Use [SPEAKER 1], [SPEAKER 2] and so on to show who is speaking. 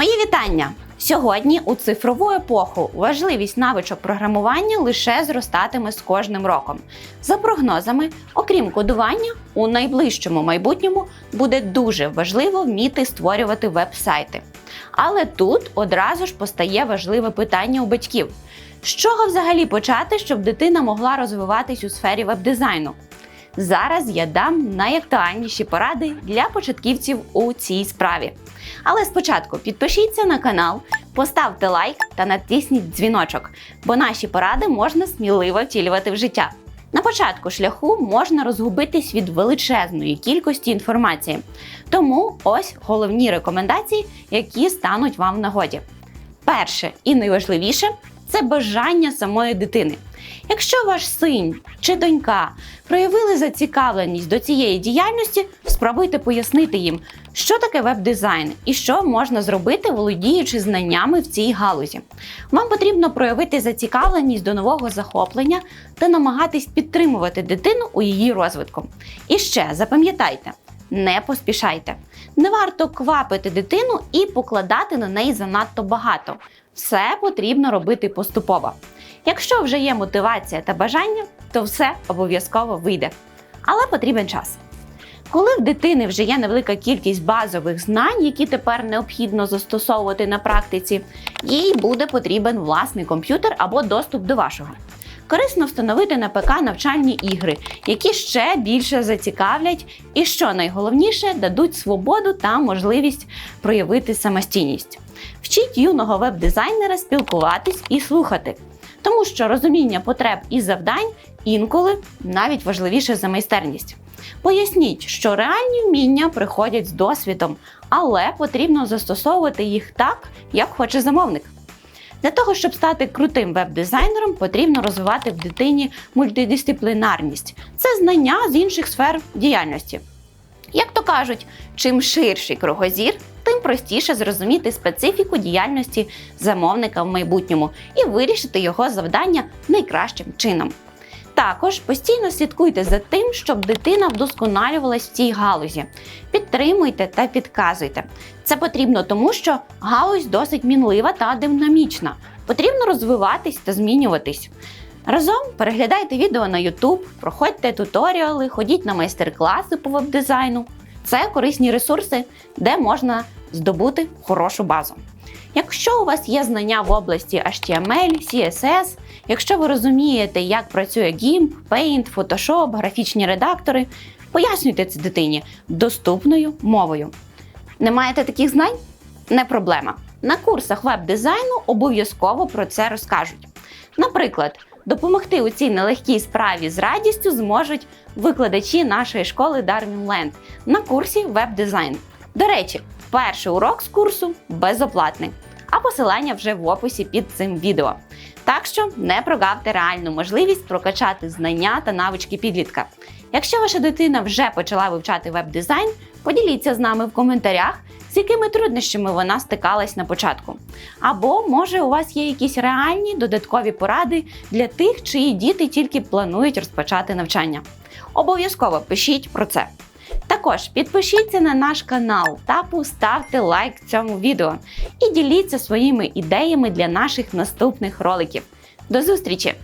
[SPEAKER 1] Мої вітання! Сьогодні у цифрову епоху важливість навичок програмування лише зростатиме з кожним роком. За прогнозами, окрім кодування, у найближчому майбутньому буде дуже важливо вміти створювати веб-сайти. Але тут одразу ж постає важливе питання у батьків: з чого взагалі почати, щоб дитина могла розвиватись у сфері веб-дизайну? Зараз я дам найактуальніші поради для початківців у цій справі. Але спочатку підпишіться на канал, поставте лайк та натисніть дзвіночок, бо наші поради можна сміливо втілювати в життя. На початку шляху можна розгубитись від величезної кількості інформації. Тому ось головні рекомендації, які стануть вам в нагоді. Перше і найважливіше це бажання самої дитини. Якщо ваш син чи донька проявили зацікавленість до цієї діяльності, спробуйте пояснити їм, що таке веб-дизайн і що можна зробити, володіючи знаннями в цій галузі. Вам потрібно проявити зацікавленість до нового захоплення та намагатись підтримувати дитину у її розвитку. І ще запам'ятайте. Не поспішайте. Не варто квапити дитину і покладати на неї занадто багато. Все потрібно робити поступово. Якщо вже є мотивація та бажання, то все обов'язково вийде. Але потрібен час. Коли в дитини вже є невелика кількість базових знань, які тепер необхідно застосовувати на практиці, їй буде потрібен власний комп'ютер або доступ до вашого. Корисно встановити на ПК навчальні ігри, які ще більше зацікавлять і, що найголовніше, дадуть свободу та можливість проявити самостійність. Вчіть юного веб-дизайнера спілкуватись і слухати, тому що розуміння потреб і завдань інколи навіть важливіше за майстерність. Поясніть, що реальні вміння приходять з досвідом, але потрібно застосовувати їх так, як хоче замовник. Для того, щоб стати крутим веб-дизайнером, потрібно розвивати в дитині мультидисциплінарність це знання з інших сфер діяльності. Як то кажуть, чим ширший кругозір, тим простіше зрозуміти специфіку діяльності замовника в майбутньому і вирішити його завдання найкращим чином. Також постійно слідкуйте за тим, щоб дитина вдосконалювалась в цій галузі. Підтримуйте та підказуйте. Це потрібно тому, що галузь досить мінлива та динамічна. Потрібно розвиватись та змінюватись. Разом переглядайте відео на YouTube, проходьте туторіали, ходіть на майстер-класи по веб-дизайну. Це корисні ресурси, де можна здобути хорошу базу. Якщо у вас є знання в області HTML, CSS, якщо ви розумієте, як працює GIMP, Paint, Photoshop, графічні редактори, пояснюйте це дитині доступною мовою. Не маєте таких знань? Не проблема. На курсах веб-дизайну обов'язково про це розкажуть. Наприклад, допомогти у цій нелегкій справі з радістю зможуть викладачі нашої школи Darwin Land на курсі веб-дизайн. До речі, перший урок з курсу безоплатний, а посилання вже в описі під цим відео. Так що не прогавте реальну можливість прокачати знання та навички підлітка. Якщо ваша дитина вже почала вивчати веб-дизайн, поділіться з нами в коментарях, з якими труднощами вона стикалась на початку. Або, може, у вас є якісь реальні додаткові поради для тих, чиї діти тільки планують розпочати навчання. Обов'язково пишіть про це. Також підпишіться на наш канал та поставте лайк цьому відео і діліться своїми ідеями для наших наступних роликів. До зустрічі!